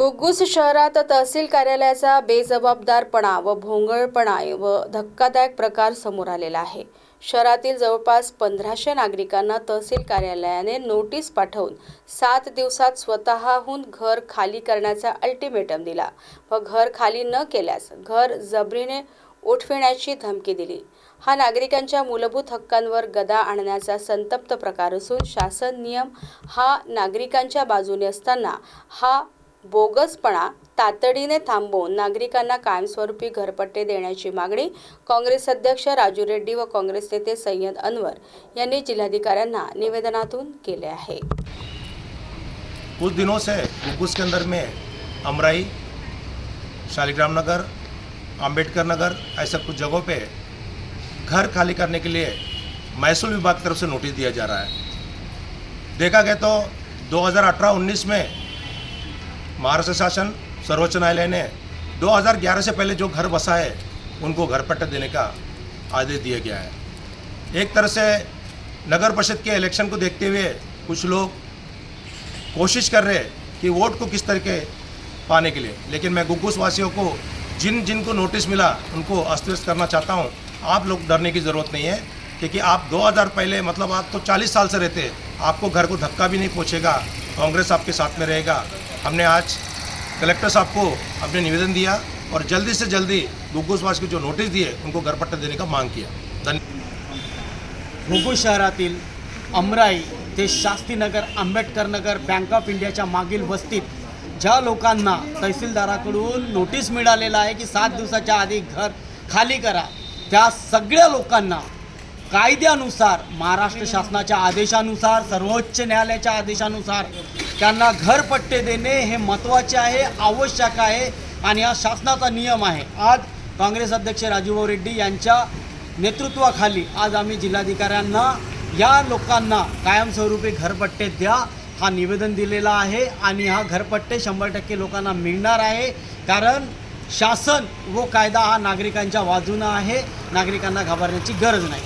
घुग्गुस शहरात तहसील कार्यालयाचा बेजबाबदारपणा व भोंगळपणा व धक्कादायक प्रकार समोर आलेला आहे. शहरातील जवळपास पंधराशे नागरिकांना तहसील कार्यालयाने नोटीस पाठवून सात दिवसात स्वतःहून घर खाली करण्याचा अल्टिमेटम दिला व घर खाली न केल्यास घर जबरीने उठविण्याची धमकी दिली. हा नागरिकांच्या मूलभूत हक्कांवर गदा आणण्याचा संतप्त प्रकार असून शासन नियम हा नागरिकांच्या बाजूने असताना हा बोगसपणा तातडीने थांबवून नागरिकांना कायमस्वरूपी घरपट्टे देण्याची मागणी काँग्रेस अध्यक्ष राजू रेड्डी व काँग्रेस नेते सय्यद अनवर यांनी जिल्हाधिकाऱ्यांना निवेदनातून केले आहे. कुछ दिनों से कुछ के अंदर में अमराई शालिग्राम नगर अंबेडकर नगर ऐसा कुछ जगहों पे घर खाली करने के लिए महसूल विभाग की तरफ से नोटिस दिया जा रहा है। देखा गया तो 2018-19 में महाराष्ट्र शासन सर्वोच्च न्यायालय ने 2011 से पहले जो घर बसा है, उनको घर पट्टा देने का आदेश दिया गया है। एक तरह से नगर परिषद के इलेक्शन को देखते हुए कुछ लोग कोशिश कर रहे हैं कि वोट को किस तरीके पाने के लिए, लेकिन मैं गुग्गुस वासियों को जिन जिनको नोटिस मिला, उनको अस्त व्यस्त करना चाहता हूँ। आप लोग डरने की ज़रूरत नहीं है, क्योंकि आप 2000 पहले मतलब आप तो 40 साल से रहते आपको घर को धक्का भी नहीं पहुँचेगा, कांग्रेस आपके साथ में रहेगा हमने आज कलेक्टर साहब को अपने निवेदन दिया और जल्दी से जल्दी गुग्गुस वासी जो नोटिस दिए उनको घर पट्टा देने का मांग किया। धन्यवाद घुगू शहरातील अमराई ते शास्तीनगर आंबेडकर नगर बँक ऑफ इंडियाच्या मागील वस्तीत ज्या लोकांना तहसीलदाराकडून नोटीस मिळालेला आहे की सात दिवसाच्या आधी घर खाली करा त्या सगळ्या लोकांना कायद्यानुसार महाराष्ट्र शासनाच्या आदेशानुसार सर्वोच्च न्यायालयाच्या आदेशानुसार त्यांना घरपट्टे देणे हे महत्त्वाचे आहे आवश्यक आहे आणि हा शासनाचा नियम आहे. आज काँग्रेस अध्यक्ष राजूभाऊ रेड्डी यांच्या नेतृत्वाखाली आज आम्ही जिल्हाधिकाऱ्यांना या लोकांना कायमस्वरूपी घरपट्टे द्या हा निवेदन दिलेला आहे आणि हा घरपट्टे शंभर टक्के लोकांना मिळणार आहे. कारण शासन व कायदा हा नागरिकांच्या बाजूनं आहे. नागरिकांना घाबरण्याची गरज नाही.